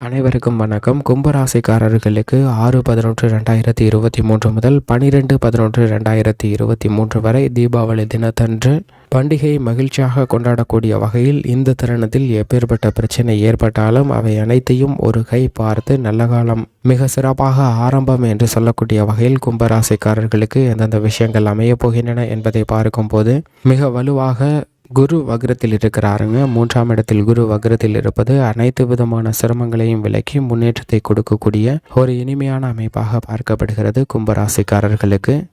அனைவருக்கும் வணக்கம். கும்பராசிக்காரர்களுக்கு ஆறு பதினொன்று ரெண்டாயிரத்தி இருபத்தி மூன்று முதல் பனிரெண்டு பதினொன்று ரெண்டாயிரத்தி இருபத்தி மூன்று வரை தீபாவளி தினத்தன்று பண்டிகையை மகிழ்ச்சியாக கொண்டாடக்கூடிய வகையில் இந்த தருணத்தில் எப்பேற்பட்ட பிரச்சனை ஏற்பட்டாலும் அவை அனைத்தையும் ஒரு கை பார்த்து நல்ல காலம் மிக சிறப்பாக ஆரம்பம் என்று சொல்லக்கூடிய வகையில் கும்பராசிக்காரர்களுக்கு எந்தெந்த விஷயங்கள் அமையப் போகின்றன என்பதை பார்க்கும்போது மிக வலுவாக குரு வக்ரத்தில் இருக்கிறாருங்க. மூன்றாம் இடத்தில் குரு வக்ரத்தில் இருப்பது அனைத்து விதமான சிரமங்களையும் விலக்கி முன்னேற்றத்தை கொடுக்கக்கூடிய ஒரு இனிமையான அமைப்பாக பார்க்கப்படுகிறது கும்பராசிக்காரர்களுக்கு.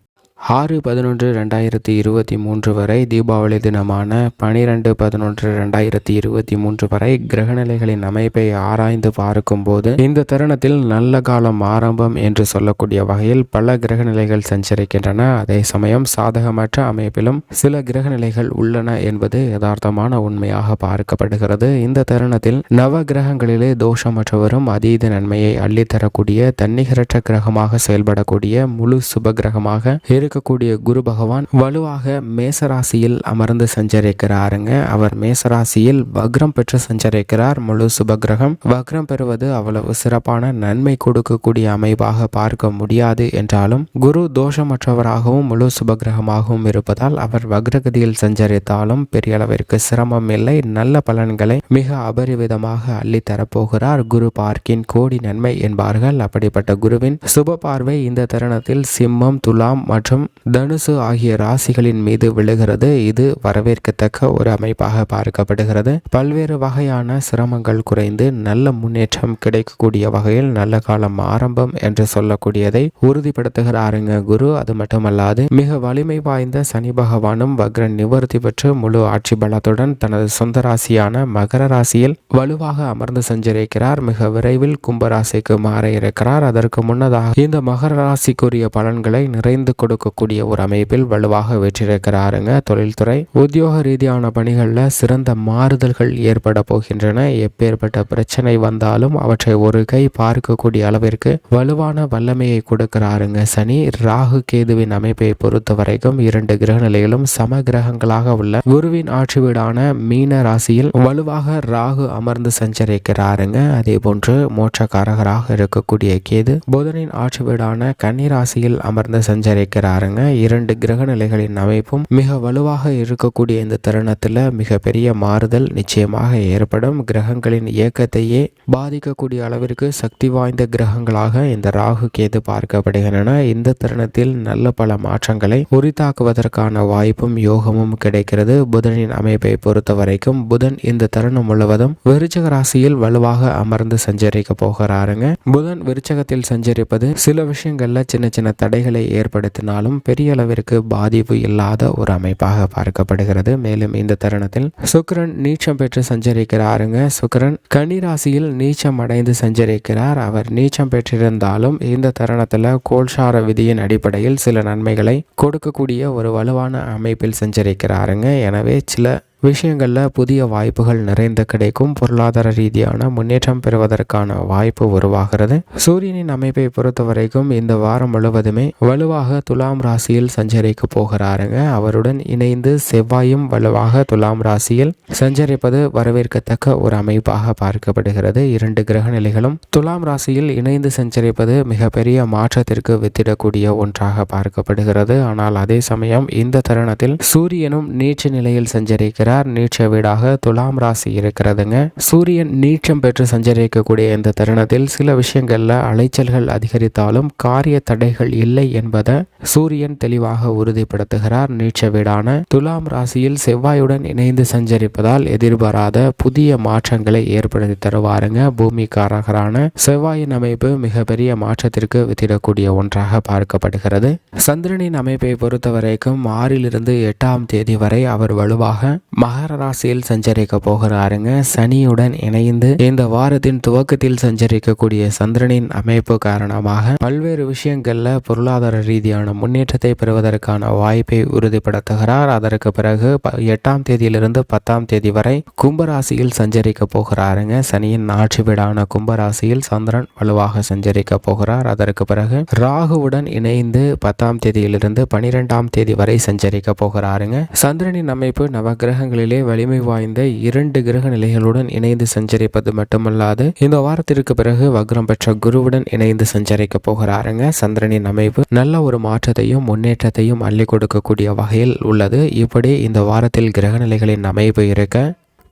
ஆறு பதினொன்று ரெண்டாயிரத்தி இருபத்தி மூன்று வரை தீபாவளி தினமான பனிரெண்டு பதினொன்று ரெண்டாயிரத்தி இருபத்தி மூன்று வரை கிரகநிலைகளின் அமைப்பை ஆராய்ந்து பார்க்கும்போது இந்த தருணத்தில் நல்ல காலம் ஆரம்பம் என்று சொல்லக்கூடிய வகையில் பல கிரகநிலைகள் சஞ்சரிக்கின்றன. அதே சமயம் சாதகமற்ற அமைப்பிலும் சில கிரகநிலைகள் உள்ளன என்பது யதார்த்தமான உண்மையாக பார்க்கப்படுகிறது. இந்த தருணத்தில் நவ கிரகங்களிலே தோஷமற்றவரும் அதீத நன்மையை அள்ளித்தரக்கூடிய தன்னிகரற்ற கிரகமாக செயல்படக்கூடிய முழு சுப கிரகமாக இரு இருக்கக்கூடிய குரு பகவான் வலுவாக மேசராசியில் அமர்ந்து சஞ்சரிக்கிறாருங்க. அவர் மேசராசியில் வக்ரம் பெற்று சஞ்சரிக்கிறார். முழு சுபகிரகம் வக்ரம் பெறுவது அவ்வளவு சிறப்பான நன்மை கொடுக்கக்கூடிய அமைப்பாக பார்க்க முடியாது என்றாலும் குரு தோஷமற்றவராகவும் முழு சுபகிரகமாகவும் இருப்பதால் அவர் வக்ரகதியில் சஞ்சரித்தாலும் பெரிய அளவிற்கு சிரமம் இல்லை. நல்ல பலன்களை மிக அபரிவிதமாக அள்ளித்தரப்போகிறார் குரு பார்க்கின் கோடி நன்மை என்பார்கள். அப்படிப்பட்ட குருவின் சுப பார்வை இந்த தருணத்தில் சிம்மம் துலாம் மற்றும் மற்றும் தனுசு ஆகிய ராசிகளின் மீது விழுகிறது. இது வரவேற்கத்தக்க ஒரு அமைப்பாக பார்க்கப்படுகிறது. பல்வேறு வகையான சிரமங்கள் குறைந்து நல்ல முன்னேற்றம் கிடைக்கக்கூடிய வகையில் நல்ல காலம் ஆரம்பம் என்று சொல்லக்கூடியதை உறுதிப்படுத்துகிறாருங்க குரு. அது மட்டுமல்லாது மிக வலிமை வாய்ந்த சனி பகவானும் வக்ர நிவர்த்தி பெற்று முழு ஆட்சி பலத்துடன் தனது சொந்த ராசியான மகர ராசியில் வலுவாக அமர்ந்து சென்றிருக்கிறார் மிக விரைவில் கும்பராசிக்கு மாற இருக்கிறார். அதற்கு முன்னதாக இந்த மகர ராசிக்குரிய பலன்களை நிறைந்து கொடுக்க கொடுக்கக்கூடிய ஒரு அமைப்பில் வலுவாக வெற்றிருக்கிறாருங்க தொழில்துறை உத்தியோக ரீதியான பணிகளில் சிறந்த மாறுதல்கள் ஏற்பட போகின்றன. எப்பேற்பட்ட பிரச்சனை வந்தாலும் அவற்றை ஒரு கை பார்க்கக்கூடிய அளவிற்கு வலுவான வல்லமையை கொடுக்கிறாருங்க. சனி ராகு கேதுவின் அமைப்பை பொறுத்த வரைக்கும் இரண்டு கிரக நிலைகளும் சம கிரகங்களாக உள்ள குருவின் ஆட்சி வீடான மீன ராசியில் வலுவாக ராகு அமர்ந்து சஞ்சரிக்கிறாருங்க. அதே போன்று மோட்சக்காரகராக இருக்கக்கூடிய கேது புதனின் ஆட்சி வீடான கன்னி ராசியில் அமர்ந்து சஞ்சரிக்கிறார். பாருங்க. இரண்டு கிரக நிலைகளின் அமைப்பும் மிக வலுவாக இருக்கக்கூடிய இந்த தருணத்தில் மிகப்பெரிய மாறுதல் நிச்சயமாக ஏற்படும். கிரகங்களின் இயக்கத்தையே பாதிக்கக்கூடிய அளவிற்கு சக்தி வாய்ந்த கிரகங்களாக இந்த ராகு கேது பார்க்கப்படுகின்றன. இந்த தருணத்தில் நல்ல பல மாற்றங்களை உரித்தாக்குவதற்கான வாய்ப்பும் யோகமும் கிடைக்கிறது. புதனின் அமைப்பை பொறுத்த வரைக்கும் புதன் இந்த தருணம் முழுவதும் விருச்சக ராசியில் வலுவாக அமர்ந்து சஞ்சரிக்க போகிறாருங்க. புதன் விருச்சகத்தில் சஞ்சரிப்பது சில விஷயங்கள்ல சின்ன சின்ன தடைகளை ஏற்படுத்தினால் இருந்தாலும் பெரிய அளவிற்கு பாதிப்பு இல்லாத ஒரு அமைப்பாக பார்க்கப்படுகிறது. மேலும் இந்த தருணத்தில் சுக்கரன் நீச்சம் பெற்று சஞ்சரிக்கிறாருங்க. சுக்கரன் கன்னிராசியில் நீச்சம் அடைந்து சஞ்சரிக்கிறார். அவர் நீச்சம் பெற்றிருந்தாலும் இந்த தருணத்தில் கோல்சார விதியின் அடிப்படையில் சில நன்மைகளை கொடுக்கக்கூடிய ஒரு வலுவான அமைப்பில் சஞ்சரிக்கிறாருங்க. எனவே சில விஷயங்களில் புதிய வாய்ப்புகள் நிறைந்து கிடைக்கும். பொருளாதார ரீதியான முன்னேற்றம் பெறுவதற்கான வாய்ப்பு உருவாகிறது. சூரியனின் அமைப்பை பொறுத்த வரைக்கும் இந்த வாரம் முழுவதுமே வலுவாக துலாம் ராசியில் சஞ்சரிக்க போகிறாருங்க. அவருடன் இணைந்து செவ்வாயும் வலுவாக துலாம் ராசியில் சஞ்சரிப்பது வரவேற்கத்தக்க ஒரு அமைப்பாக பார்க்கப்படுகிறது. இரண்டு கிரக நிலைகளும் துலாம் ராசியில் இணைந்து சஞ்சரிப்பது மிகப்பெரிய மாற்றத்திற்கு வித்திடக்கூடிய ஒன்றாக பார்க்கப்படுகிறது. ஆனால் அதே சமயம் இந்த தருணத்தில் சூரியனும் நீச்ச நிலையில் சஞ்சரிக்கிறார். இருக்கிறார் நீட்ச வீடாக துலாம் ராசி இருக்கிறதுங்க. சூரியன் நீட்சம் பெற்று சஞ்சரிக்கக்கூடிய இந்த தருணத்தில் சில விஷயங்கள்ல அலைச்சல்கள் அதிகரித்தாலும் காரிய தடைகள் இல்லை என்பதை சூரியன் தெளிவாக உறுதிப்படுத்துகிறார். நீட்ச வீடான துலாம் ராசியில் செவ்வாயுடன் இணைந்து சஞ்சரிப்பதால் எதிர்பாராத புதிய மாற்றங்களை ஏற்படுத்தி தருவாருங்க. பூமிக்காரகரான செவ்வாயின் அமைப்பு மிகப்பெரிய மாற்றத்திற்கு வித்திடக்கூடிய ஒன்றாக பார்க்கப்படுகிறது. சந்திரனின் அமைப்பை பொறுத்தவரைக்கும் ஆறிலிருந்து எட்டாம் தேதி வரை அவர் வலுவாக மகர ராசியில் சஞ்சரிக்க போகிறாருங்க சனியுடன் இணைந்து இந்த வாரத்தின் துவக்கத்தில் சஞ்சரிக்கக்கூடிய சந்திரனின் அமைப்பு காரணமாக பல்வேறு விஷயங்கள்ல பொருளாதார ரீதியான முன்னேற்றத்தை பெறுவதற்கான வாய்ப்பை உறுதிப்படுத்துகிறார். அதற்கு பிறகு எட்டாம் தேதியிலிருந்து பத்தாம் தேதி வரை கும்பராசியில் சஞ்சரிக்க போகிறாருங்க. சனியின் ஆட்சி வீடான கும்பராசியில் சந்திரன் வலுவாக சஞ்சரிக்க போகிறார். அதற்கு பிறகு ராகுவுடன் இணைந்து பத்தாம் தேதியிலிருந்து பனிரெண்டாம் தேதி வரை சஞ்சரிக்க போகிறாருங்க. சந்திரனின் அமைப்பு நவகிரக கிரகங்களிலே வலிமை வாய்ந்த இரண்டு கிரக நிலைகளுடன் இணைந்து சஞ்சரிப்பது மட்டுமல்லாது இந்த வாரத்திற்கு பிறகு வக்ரம் பெற்ற குருவுடன் இணைந்து சஞ்சரிக்க போகிறாருங்க. சந்திரனின் அமைப்பு நல்ல ஒரு மாற்றத்தையும் முன்னேற்றத்தையும் அள்ளி கொடுக்கக்கூடிய வகையில் உள்ளது. இப்படி இந்த வாரத்தில் கிரக நிலைகளின் அமைப்பு இருக்க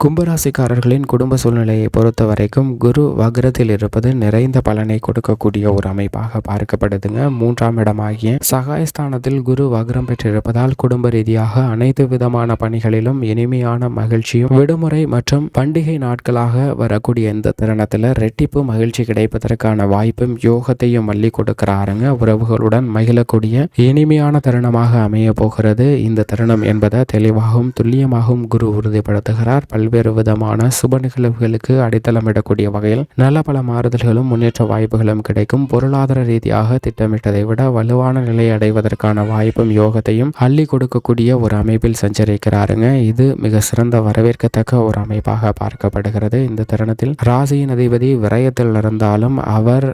கும்பராசிக்காரர்களின் குடும்ப சூழ்நிலையை பொறுத்த வரைக்கும் குரு வக்ரத்தில் இருப்பது நிறைந்த பலனை கொடுக்கக்கூடிய ஒரு அமைப்பாக பார்க்கப்படுதுங்க. மூன்றாம் இடமாகிய சகாயஸ்தானத்தில் குரு வக்ரம் பெற்றிருப்பதால் குடும்ப ரீதியாக அனைத்து விதமான பணிகளிலும் இனிமையான மகிழ்ச்சியும் விடுமுறை மற்றும் பண்டிகை நாட்களாக வரக்கூடிய இந்த தருணத்தில் ரெட்டிப்பு மகிழ்ச்சி கிடைப்பதற்கான வாய்ப்பும் யோகத்தையும் மல்லி கொடுக்கிறாருங்க. உறவுகளுடன் மகிழக்கூடிய இனிமையான தருணமாக அமைய போகிறது. இந்த தருணம் என்பதை தெளிவாகவும் துல்லியமாகவும் குரு உறுதிப்படுத்துகிறார். பல்வேறு பல்வேறு விதமான சுப நிகழ்வுகளுக்கு அடித்தளமிடக்கூடிய வகையில் நல்ல பல மாறுதல்களும் முன்னேற்ற வாய்ப்புகளும் கிடைக்கும். பொருளாதார ரீதியாக திட்டமிட்டதை விட வலுவான நிலை அடைவதற்கான வாய்ப்பும் யோகத்தையும் அள்ளி கொடுக்கக்கூடிய ஒரு அமைப்பில் சஞ்சரிக்கிறாருங்க. இது மிக சிறந்த வரவேற்கத்தக்க ஒரு அமைப்பாக பார்க்கப்படுகிறது. இந்த தருணத்தில் ராசியின் அதிபதி விரயத்தில் இருந்தாலும் அவர்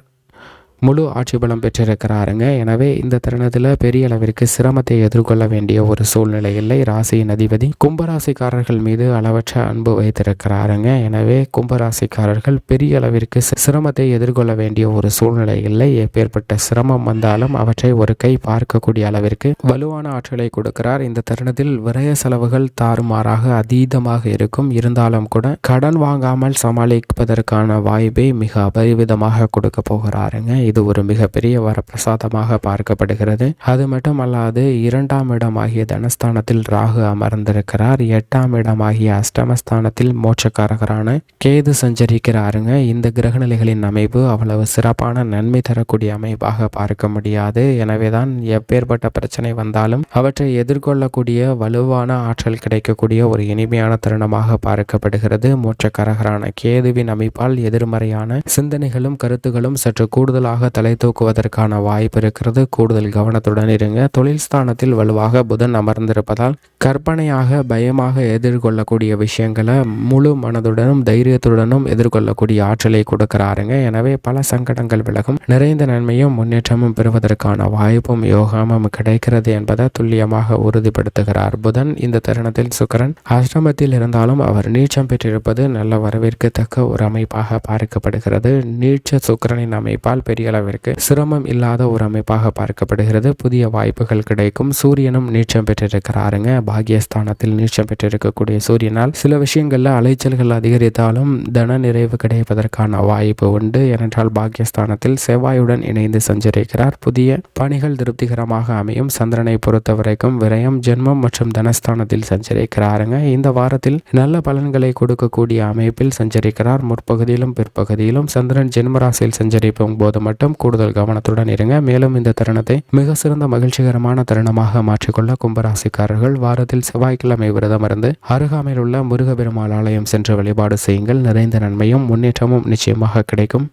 முழு ஆட்சி பலம் பெற்றிருக்கிறாருங்க. எனவே இந்த தருணத்தில் பெரிய அளவிற்கு சிரமத்தை எதிர்கொள்ள வேண்டிய ஒரு சூழ்நிலை இல்லை. ராசியின் அதிபதி கும்பராசிக்காரர்கள் மீது அளவற்ற அன்பு வைத்திருக்கிறாருங்க. எனவே கும்பராசிக்காரர்கள் பெரிய அளவிற்கு சிரமத்தை எதிர்கொள்ள வேண்டிய ஒரு சூழ்நிலை இல்லை. எப்பேற்பட்ட சிரமம் வந்தாலும் அவற்றை ஒரு கை பார்க்கக்கூடிய அளவிற்கு வலுவான ஆற்றலை கொடுக்கிறார். இந்த தருணத்தில் விரய செலவுகள் தாறுமாறாக அதீதமாக இருக்கும். இருந்தாலும் கூட கடன் வாங்காமல் சமாளிப்பதற்கான வாய்ப்பை மிக அபரிவிதமாக கொடுக்க போகிறாருங்க. இது ஒரு மிகப்பெரிய வரப்பிரசாதமாக பார்க்கப்படுகிறது. அது மட்டுமல்லாது இரண்டாம் இடமாகிய தனஸ்தானத்தில் ராகு அமர்ந்திருக்கிறார். எட்டாம் இடமாகிய அஷ்டமஸ்தானத்தில் மோட்சக்காரகரான கேது சஞ்சரிக்கிறாருங்க. இந்த கிரகநிலைகளின் அமைப்பு அவ்வளவு சிறப்பான நன்மை தரக்கூடிய அமைப்பாக பார்க்க முடியாது. எனவேதான் எப்பேற்பட்ட பிரச்சனை வந்தாலும் அவற்றை எதிர்கொள்ளக்கூடிய வலுவான ஆற்றல் கிடைக்கக்கூடிய ஒரு இனிமையான தருணமாக பார்க்கப்படுகிறது. மோட்சக்காரகரான கேதுவின் அமைப்பால் எதிர்மறையான சிந்தனைகளும் கருத்துகளும் சற்று கூடுதலாக வலுவாக தலை தூக்குவதற்கான வாய்ப்பு இருக்கிறது. கூடுதல் கவனத்துடன் இருங்க. தொழில் ஸ்தானத்தில் வலுவாக புதன் அமர்ந்திருப்பதால் கற்பனையாக பயமாக எதிர்கொள்ளக்கூடிய விஷயங்களை முழு மனதுடனும் தைரியத்துடனும் எதிர்கொள்ளக்கூடிய ஆற்றலை கொடுக்கிறாருங்க. எனவே பல சங்கடங்கள் விலகும். நிறைந்த நன்மையும் முன்னேற்றமும் பெறுவதற்கான வாய்ப்பும் யோகாமும் கிடைக்கிறது என்பதை துல்லியமாக உறுதிப்படுத்துகிறார் புதன். இந்த தருணத்தில் சுக்கரன் ஆசிரமத்தில் இருந்தாலும் அவர் நீச்சம் பெற்றிருப்பது நல்ல வரவேற்கத்தக்க ஒரு அமைப்பாக பார்க்கப்படுகிறது. நீச்ச சுக்கரனின் அமைப்பால் பெரிய அளவிற்கு சிரமம் இல்லாத ஒரு அமைப்பாக பார்க்கப்படுகிறது. புதிய வாய்ப்புகள் கிடைக்கும். சூரியனும் நீச்சம் பெற்றிருக்கிறாருங்க. பாகியஸ்தானத்தில் நீச்சம் பெற்றிருக்கக்கூடிய சூரியனால் சில விஷயங்கள்ல அலைச்சல்கள் அதிகரித்தாலும் தன நிறைவு கிடைப்பதற்கான வாய்ப்பு உண்டு. ஏனென்றால் பாகியஸ்தானத்தில் செவ்வாயுடன் இணைந்து சஞ்சரிக்கிறார். புதிய பணிகள் திருப்திகரமாக அமையும். சந்திரனை பொறுத்த வரைக்கும் விரயம் ஜென்மம் மற்றும் தனஸ்தானத்தில் சஞ்சரிக்கிறாருங்க. இந்த வாரத்தில் நல்ல பலன்களை கொடுக்கக்கூடிய அமைப்பில் சஞ்சரிக்கிறார். முற்பகுதியிலும் பிற்பகுதியிலும் சந்திரன் ஜென்மராசியில் சஞ்சரிப்பும் போது மட்டும் மட்டும் கூடுதல் கவனத்துடன் இருங்க. மேலும் இந்த தருணத்தை மிக சிறந்த மகிழ்ச்சிகரமான தருணமாக மாற்றிக்கொள்ள கும்பராசிக்காரர்கள் வாரத்தில் செவ்வாய்க்கிழமை விரதம் இருந்து அருகாமையில் உள்ள முருகபெருமாள் ஆலயம் சென்று வழிபாடு செய்யுங்கள். நிறைந்த நன்மையும் முன்னேற்றமும் நிச்சயமாக கிடைக்கும்.